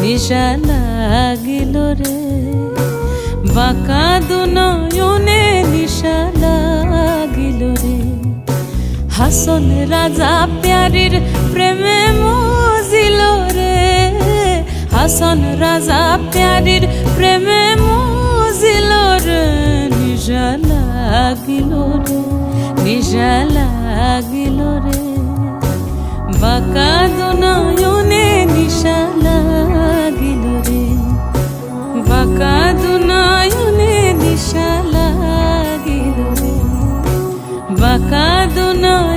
নিশা লাগিল রে। বাঁকা দুনয়নে নিশা লাগিল রে। হাসন রাজা প্যারির প্রেমে মজিল রে। হাসন রাজা প্যারির প্রেমে মজিল রে। নিশা লাগিল রে নিশা লাগিল রে। বাঁকা নিশা vacado não